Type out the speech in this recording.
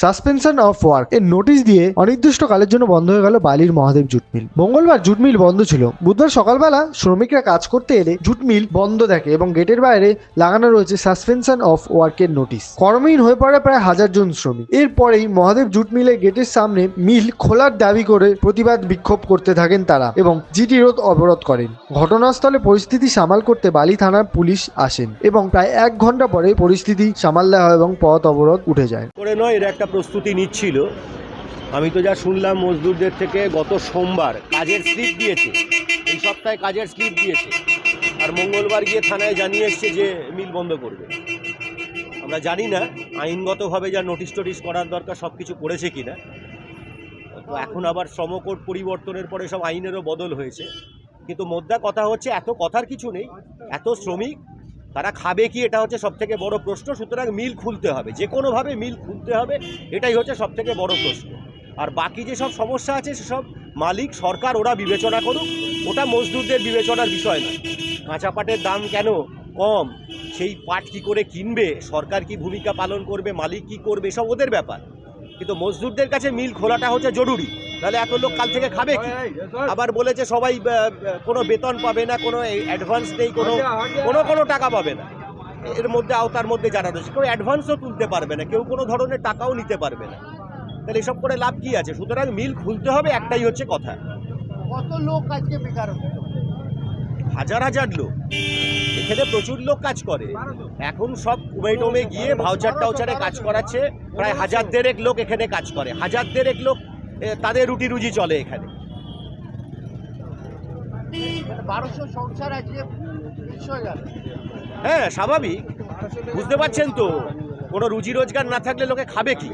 Suspension of work এর notice দিয়ে অনির্দিষ্টকালের জন্য বন্ধ হয়ে গেল বালির মহাদেব জুট মিল। মঙ্গলবার জুট মিল বন্ধ ছিল। বুধবার সকালবেলা শ্রমিকরা কাজ করতে এলে জুট মিল বন্ধ দেখে এবং গেটের বাইরে লাগানো রয়েছে সাসপেনশন অফ ওয়ার্কের নোটিশ কর্মহীন হয়ে পড়ে প্রায় হাজার জন শ্রমিক। এরপরেই মহাদেব জুট মিলের গেটের সামনে মিল খোলার দাবি করে প্রতিবাদ বিক্ষোভ করতে থাকেন তারা এবং জিটি রোড অবরোধ করেন। ঘটনাস্থলে পরিস্থিতি সামাল করতে বালি থানার পুলিশ আসেন এবং প্রায় এক ঘণ্টা পরে পরিস্থিতি সামাল দেওয়া হয় এবং পথ অবরোধ উঠে যায়। করে নয়, এর একটা প্রস্তুতি নিচ্ছিল। আমি তো যা শুনলাম, মজদুরদের থেকে গত সোমবার কাজের স্লিপ দিয়েছে। এই সপ্তাহে কাজের স্লিপ দিয়েছে। আর মঙ্গলবার গিয়ে থানায় জানিয়ে এসছে যে মিল বন্ধ করবে। আমরা জানি না আইনগতভাবে যা নোটিশ টোটিশ করার দরকার সব কিছু করেছে কি না তো এখন আবার শ্রমকোড পরিবর্তনের পরে সব আইনেরও বদল হয়েছে। কিন্তু মোদ্দা কথা হচ্ছে, এত কথার কিছু নেই, এত শ্রমিক, তারা খাবে কি, এটা হচ্ছে সব থেকে বড় প্রশ্ন, সুতরাং মিল খুলতে হবে যে কোনোভাবে মিল খুলতে হবে, এটাই হচ্ছে সব থেকে বড় প্রশ্ন। আর বাকি যে সব সমস্যা আছে, সেসব মালিক, সরকার, ওরা বিবেচনা করুক, ওটা মজদুরদের বিবেচনার বিষয় না কাঁচা পাটের দাম কেন কম? সেই পাট কি করে কিনবে? সরকার কি ভূমিকা পালন করবে? মালিক কি করবে? সব ওদের ব্যাপার। কিন্তু মজদুরদের কাছে মিল খোলাটা হচ্ছে জরুরি। তাহলে এত লোক কাল থেকে খাবে কি? আবার বলেছে সবাই কোনো বেতন পাবে না কোনো অ্যাডভান্স নেই কোনো কোনো কোনো টাকা পাবে না। এর মধ্যে আওতার মধ্যে যারা রয়েছে কেউ অ্যাডভান্সও তুলতে পারবে না কেউ কোনো ধরনের টাকাও নিতে পারবে না। তাহলে এসব করে লাভ কি আছে? সুতরাং মিল খুলতে হবে একটাই হচ্ছে কথা। কত লোক আজকে বেকার হাজার হাজার লোক। এখানে প্রচুর লোক কাজ করে। এখন সব কুমে টমে গিয়ে ভাউচার টাউচারে কাজ করাচ্ছে। প্রায় হাজার দেড়েক লোক এখানে কাজ করে। হাজার দেড়েক লোক তাদের রুটি রুজি চলে এখানে। বারোশো সংসার আজকে হ্যাঁ স্বাভাবিক। বুঝতে পারছেন তো? কোনো রুজি রোজগার না থাকলে লোকে খাবে কি?